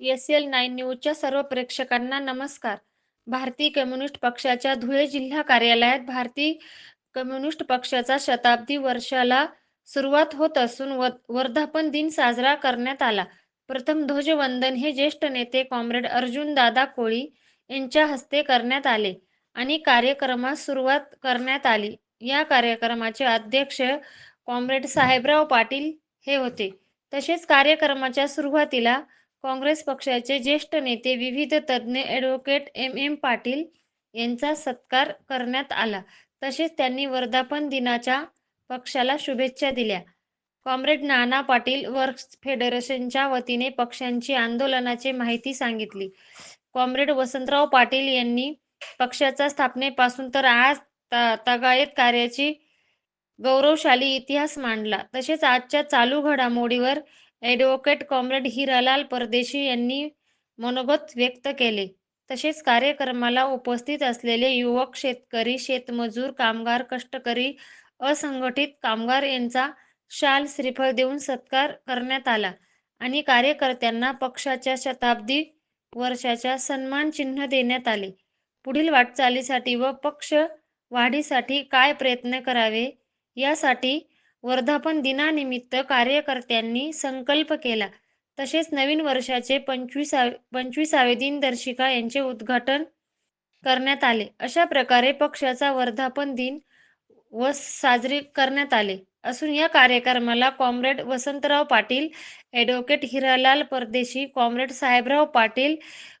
S L nine न्यूजच्या सर्व प्रेक्षकांना नमस्कार. भारतीय कम्युनिस्ट पक्षाच्या धुळे जिल्हा कार्यालयात भारतीय कम्युनिस्ट पक्षाचा शताब्दी वर्षाला सुरुवात होत असून व वर्धापन दिन साजरा करण्यात आला. प्रथम ध्वजवंदन हे ज्येष्ठ नेते कॉम्रेड अर्जुन दादा कोळी यांच्या हस्ते करण्यात आले आणि कार्यक्रमास सुरुवात करण्यात आली. या कार्यक्रमाचे अध्यक्ष कॉम्रेड साहेबराव पाटील हे होते. तसेच कार्यक्रमाच्या सुरुवातीला काँग्रेस पक्षाचे ज्येष्ठ नेते विविध तज्ज्ञ ॲडव्होकेट एम एम पाटील यांचा सत्कार करण्यात आला. तसेच त्यांनी वर्धापन दिनाच्या पक्षाला शुभेच्छा दिल्या. कॉम्रेड नाना पाटील वर्क्स फेडरेशनच्या वतीने पक्षांची आंदोलनाची माहिती सांगितली. कॉम्रेड वसंतराव पाटील यांनी पक्षाच्या स्थापनेपासून तर आज ता तगायत कार्याची गौरवशाली इतिहास मांडला. तसेच आजच्या चालू घडामोडीवर ॲडव्होकेट कॉम्रेड हिरालाल परदेशी यांनी मनोगत व्यक्त केले. तसेच कार्यक्रमाला उपस्थित असलेले युवक शेतकरी शेतमजूर कामगार कष्टकरी असंघटित कामगार यांचा शाल श्रीफळ देऊन सत्कार करण्यात आला आणि कार्यकर्त्यांना पक्षाच्या शताब्दी वर्षाच्या सन्मान चिन्ह देण्यात आले. पुढील वाटचालीसाठी व पक्ष वाढीसाठी काय प्रयत्न करावे यासाठी वर्धापन दिनानिमित्त कार्यकर्त्यांनी संकल्प केला. तसेच नवीन वर्षाचे पंचवीसावे पंचवीसावे दिनदर्शिका यांचे उद्घाटन करण्यात आले. अशा प्रकारे पक्षाचा वर्धापन दिन व साजरे करण्यात आले. असून या कार्यक्रमाला comrade Vasantrao Patil advocate Hiralal Pardeshi comrade Sahebrao Patil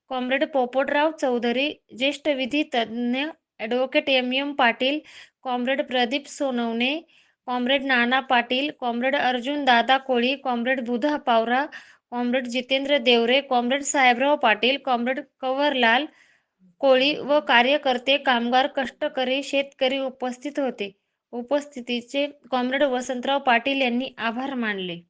comrade Popatrao Chaudhari ज्येष्ठ विधी तज्ज्ञ advocate M. M. Patil comrade Pradeep Sonawane comrade Nana Patil comrade Arjun Dada Koli comrade Budha Pawara comrade Jitendra Deore comrade Sahebrao Patil comrade Kawarlal Koli व कार्यकर्ते कामगार कष्टकरी शेतकरी उपस्थित होते. उपस्थितीचे कॉम्रेड वसंतराव पाटील यांनी आभार मानले.